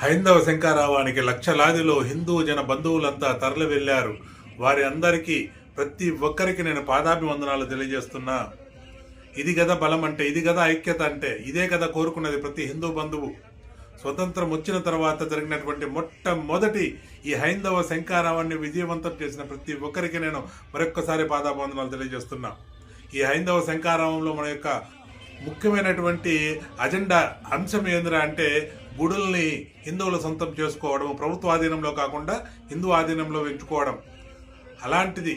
హైందవ శంకారావానికి లక్షలాదిలో హిందూ జన బంధువులంతా తరలి వెళ్ళారు వారి అందరికీ ప్రతి ఒక్కరికి నేను పాదాభివందనాలు తెలియజేస్తున్నా. ఇది కదా బలం అంటే ఇది కదా ఐక్యత అంటే ఇదే కదా కోరుకున్నది ప్రతి హిందూ బంధువు. స్వతంత్రం వచ్చిన తర్వాత జరిగినటువంటి మొట్టమొదటి ఈ హైందవ శంకారావాన్ని విజయవంతం చేసిన ప్రతి ఒక్కరికి నేను మరొక్కసారి పాదాభివందనాలు తెలియజేస్తున్నా. ఈ హైందవ శంకారావంలో మన యొక్క ముఖ్యమైనటువంటి అజెండా అంశం ఏందిరా అంటే గుడుల్ని హిందువుల సొంతం చేసుకోవడం ప్రభుత్వ ఆధీనంలో కాకుండా హిందూ ఆధీనంలో పెంచుకోవడం. అలాంటిది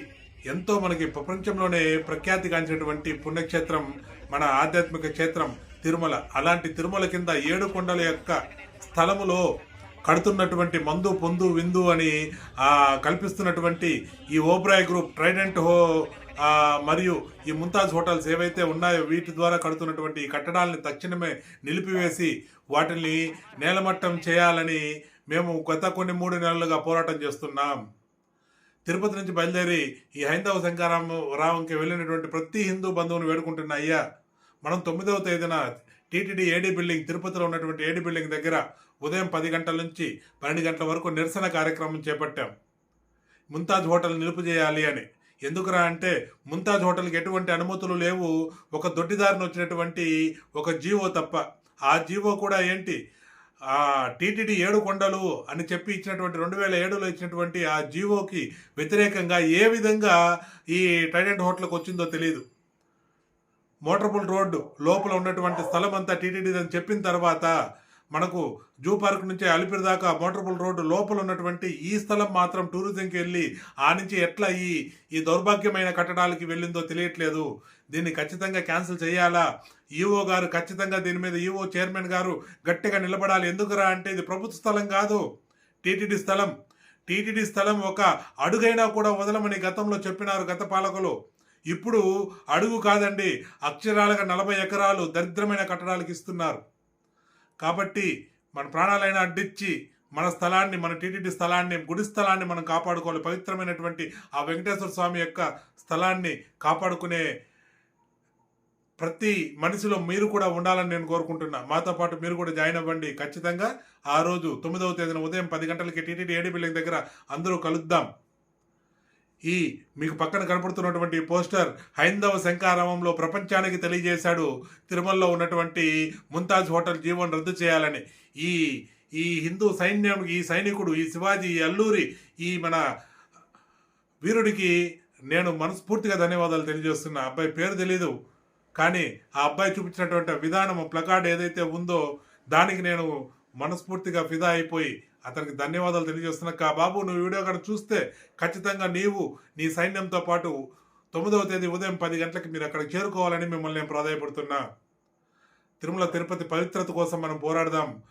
ఎంతో మనకి ప్రపంచంలోనే ప్రఖ్యాతిగాంచినటువంటి పుణ్యక్షేత్రం మన ఆధ్యాత్మిక క్షేత్రం తిరుమల. అలాంటి తిరుమల కింద ఏడు కొండల యొక్క స్థలములో కడుతున్నటువంటి మందు పొందు విందు అని కల్పిస్తున్నటువంటి ఈ ఓబ్రాయ్ గ్రూప్ ట్రైడెంట్ హో మరియు ఈ ముంతాజ్ హోటల్స్ ఏవైతే ఉన్నాయో వీటి ద్వారా కడుతున్నటువంటి ఈ కట్టడాలని తక్షణమే నిలిపివేసి వాటిని నేలమట్టం చేయాలని మేము గత కొన్ని మూడు నెలలుగా పోరాటం చేస్తున్నాం. తిరుపతి నుంచి బయలుదేరి ఈ హైందవ శంకారామ రావంకి వెళ్ళినటువంటి ప్రతి హిందూ బంధువుని వేడుకుంటున్న అయ్యా మనం తొమ్మిదవ తేదీన టీటీడీ ఏడీ బిల్డింగ్ తిరుపతిలో ఉన్నటువంటి ఏడీ బిల్డింగ్ దగ్గర ఉదయం పది గంటల నుంచి పన్నెండు గంటల వరకు నిరసన కార్యక్రమం చేపట్టాం. ముంతాజ్ హోటల్ నిలుపు చేయాలి అని. ఎందుకురా అంటే ముంతాజ్ హోటల్కి ఎటువంటి అనుమతులు లేవు? ఒక దొడ్డిదారిని వచ్చినటువంటి ఒక జీవో తప్ప. ఆ జీవో కూడా ఏంటి? ఆ టీటీడీ ఏడు కొండలు అని చెప్పి ఇచ్చినటువంటి రెండు వేల ఏడులో ఇచ్చినటువంటి ఆ జీవోకి వ్యతిరేకంగా ఏ విధంగా ఈ ట్రైడెంట్ హోటల్కి వచ్చిందో తెలియదు మోటరబుల్ రోడ్డు లోపల ఉన్నటువంటి స్థలం అంతా టీటీడీ అని చెప్పిన తర్వాత మనకు జూ పార్క్ నుంచి అలిపిరి దాకా మోటర్బుల్ రోడ్డు లోపల ఉన్నటువంటి ఈ స్థలం మాత్రం టూరిజంకి వెళ్ళి ఆ నుంచి ఎట్లా ఈ ఈ దౌర్భాగ్యమైన కట్టడాలకి వెళ్ళిందో తెలియట్లేదు. దీన్ని ఖచ్చితంగా క్యాన్సిల్ చేయాలా? ఈఓ గారు ఖచ్చితంగా దీని మీద ఈఓ చైర్మన్ గారు గట్టిగా నిలబడాలి. ఎందుకురా అంటే ఇది ప్రభుత్వ స్థలం కాదు. టీటీడీ స్థలం. టీటీడీ స్థలం ఒక అడుగైనా కూడా వదలమని గతంలో చెప్పినారు గత పాలకులు. ఇప్పుడు అడుగు కాదండి. అక్షరాలుగా నలభై ఎకరాలు దరిద్రమైన కట్టడాలకు ఇస్తున్నారు. కాబట్టి మన ప్రాణాలైనా అడ్డిచ్చి మన స్థలాన్ని మన టీటీడీ స్థలాన్ని గుడి స్థలాన్ని మనం కాపాడుకోవాలి. పవిత్రమైనటువంటి ఆ వెంకటేశ్వర స్వామి యొక్క స్థలాన్ని కాపాడుకునే ప్రతి మనిషిలో మీరు కూడా ఉండాలని నేను కోరుకుంటున్నా. మాతో పాటు మీరు కూడా జాయిన్ అవ్వండి. ఖచ్చితంగా ఆ రోజు తొమ్మిదవ తేదీన ఉదయం పది గంటలకి టీటీడీ ఏడీ బిల్డింగ్ దగ్గర అందరూ కలుద్దాం. ఈ మీకు పక్కన కనపడుతున్నటువంటి పోస్టర్ హైందవ శంకారామంలో ప్రపంచానికి తెలియజేశాడు. తిరుమలలో ఉన్నటువంటి ముంతాజ్ హోటల్ జీవన్ రద్దు చేయాలని. ఈ ఈ హిందూ సైన్యం ఈ సైనికుడు ఈ శివాజీ ఈ అల్లూరి ఈ మన వీరుడికి నేను మనస్ఫూర్తిగా ధన్యవాదాలు తెలియజేస్తున్నా. అబ్బాయి పేరు తెలీదు. కానీ ఆ అబ్బాయి చూపించినటువంటి విధానం ప్లకార్డ్ ఏదైతే ఉందో దానికి నేను మనస్ఫూర్తిగా ఫిదా అయిపోయి అతనికి ధన్యవాదాలు తెలియజేస్తున్నా. కా బాబు నువ్వు వీడియో అక్కడ చూస్తే ఖచ్చితంగా నీవు నీ సైన్యంతో పాటు తొమ్మిదవ తేదీ ఉదయం పది గంటలకు మీరు అక్కడ చేరుకోవాలని మిమ్మల్ని నేను ప్రాధాయపడుతున్నా. తిరుమల తిరుపతి పవిత్రత కోసం మనం పోరాడదాం.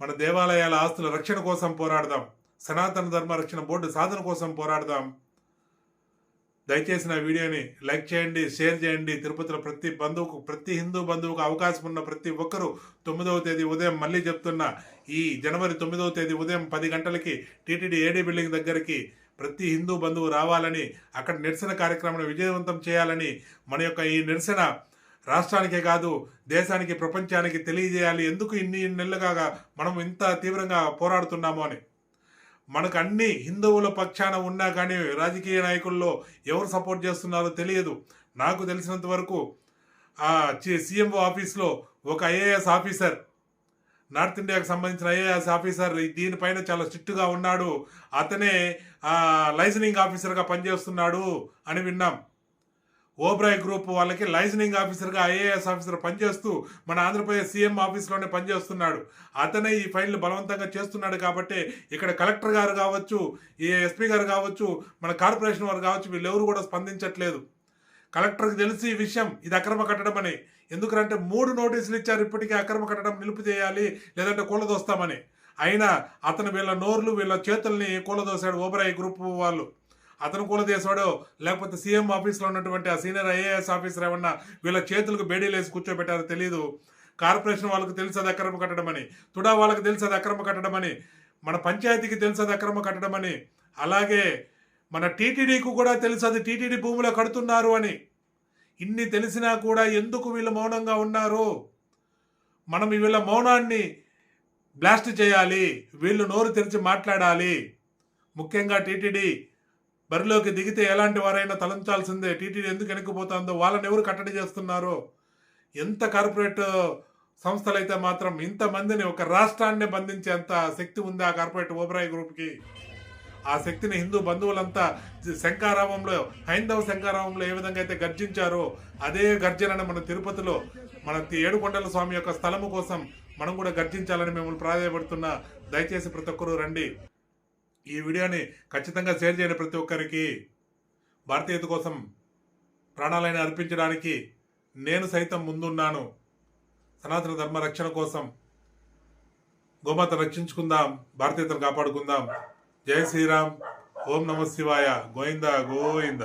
మన దేవాలయాల ఆస్తుల రక్షణ కోసం పోరాడదాం. సనాతన ధర్మ రక్షణ బోర్డు సాధన కోసం పోరాడదాం. దయచేసి నా వీడియోని లైక్ చేయండి షేర్ చేయండి. తిరుపతిలో ప్రతి బంధువుకు ప్రతి హిందూ బంధువుకు అవకాశం ఉన్న ప్రతి ఒక్కరూ తొమ్మిదవ తేదీ ఉదయం మళ్ళీ చెప్తున్నా ఈ జనవరి తొమ్మిదవ తేదీ ఉదయం పది గంటలకి టీటీడీ ఏడీ బిల్డింగ్ దగ్గరికి ప్రతి హిందూ బంధువు రావాలని అక్కడ నిరసన కార్యక్రమాన్ని విజయవంతం చేయాలని మన యొక్క ఈ నిరసన రాష్ట్రానికే కాదు దేశానికి ప్రపంచానికి తెలియజేయాలి. ఎందుకు ఇన్ని నెలలుగా మనం ఇంత తీవ్రంగా పోరాడుతున్నామో అని? మనకు అన్ని హిందువుల పక్షాన ఉన్నా కానీ రాజకీయ నాయకుల్లో ఎవరు సపోర్ట్ చేస్తున్నారో తెలియదు. నాకు తెలిసినంత వరకు సీఎంఓ ఆఫీస్లో ఒక ఐఏఎస్ ఆఫీసర్ నార్త్ ఇండియాకు సంబంధించిన ఐఏఎస్ ఆఫీసర్ దీనిపైన చాలా స్ట్రిక్ట్గా ఉన్నాడు. అతనే లైజనింగ్ ఆఫీసర్గా పనిచేస్తున్నాడు అని విన్నాం. ఓబ్రాయ్ గ్రూప్ వాళ్ళకి లైసనింగ్ ఆఫీసర్గా ఐఏఎస్ ఆఫీసర్ పనిచేస్తూ మన ఆంధ్రప్రదేశ్ సీఎం ఆఫీస్లోనే పనిచేస్తున్నాడు. అతనే ఈ ఫైల్ని బలవంతంగా చేస్తున్నాడు కాబట్టి ఇక్కడ కలెక్టర్ గారు కావచ్చు ఈ ఎస్పీ గారు కావచ్చు మన కార్పొరేషన్ వారు కావచ్చు వీళ్ళెవరు కూడా స్పందించట్లేదు. కలెక్టర్కి తెలిసి ఈ విషయం ఇది అక్రమ కట్టడం అని. ఎందుకంటే మూడు నోటీసులు ఇచ్చారు ఇప్పటికే అక్రమ కట్టడం నిలుపు చేయాలి లేదంటే కూలదోస్తామని. అయినా అతను వీళ్ళ నోర్లు వీళ్ళ చేతుల్ని కూలదోశాడు ఓబరాయి గ్రూప్ వాళ్ళు. అతను కూడా కూలదేశాడో లేకపోతే సీఎం ఆఫీస్లో ఉన్నటువంటి ఆ సీనియర్ ఐఏఎస్ ఆఫీసర్ ఏమన్నా వీళ్ళ చేతులకు బేడీలు వేసి కూర్చోబెట్టారో తెలియదు కార్పొరేషన్ వాళ్ళకి తెలుసు అది అక్రమ కట్టడం అని తుడా వాళ్ళకి తెలుసు అది అక్రమ కట్టడం అని మన పంచాయతీకి తెలుసు అది అక్రమ కట్టడం అని అలాగే మన టీటీడీకి కూడా తెలుసు అది టీటీడీ భూములో కడుతున్నారు అని. ఇన్ని తెలిసినా కూడా ఎందుకు వీళ్ళు మౌనంగా ఉన్నారు? మనం వీళ్ళ మౌనాన్ని బ్లాస్ట్ చేయాలి. వీళ్ళు నోరు తెరిచి మాట్లాడాలి. ముఖ్యంగా టీటీడీ బరిలోకి దిగితే ఎలాంటి వారైనా తలంచాల్సిందే. టీటీడీ ఎందుకు వెనక్కిపోతుందో వాళ్ళని ఎవరు కట్టడి చేస్తున్నారో? ఎంత కార్పొరేట్ సంస్థలైతే మాత్రం ఇంతమందిని ఒక రాష్ట్రాన్ని బంధించేంత శక్తి ఉంది ఆ కార్పొరేట్ ఓబరాయ్ గ్రూప్కి. ఆ శక్తిని హిందూ బంధువులంతా శంకారామంలో హైందవ శంకారామంలో ఏ విధంగా అయితే గర్జించారో అదే గర్జనను మన తిరుపతిలో మన ఏడుకొండల స్వామి యొక్క స్థలము కోసం మనం కూడా గర్జించాలని మిమ్మల్ని ప్రాధాయపడుతున్నా. దయచేసి ప్రతి ఒక్కరూ రండి. ఈ వీడియోని ఖచ్చితంగా షేర్ చేయండి ప్రతి ఒక్కరికి. భారతీయత కోసం ప్రాణాలైన అర్పించడానికి నేను సైతం ముందున్నాను. సనాతన ధర్మ రక్షణ కోసం గోమాత రక్షించుకుందాం భారతీయతను కాపాడుకుందాం. జై శ్రీరామ్. ఓం నమ శివాయ. గోవింద గోవింద.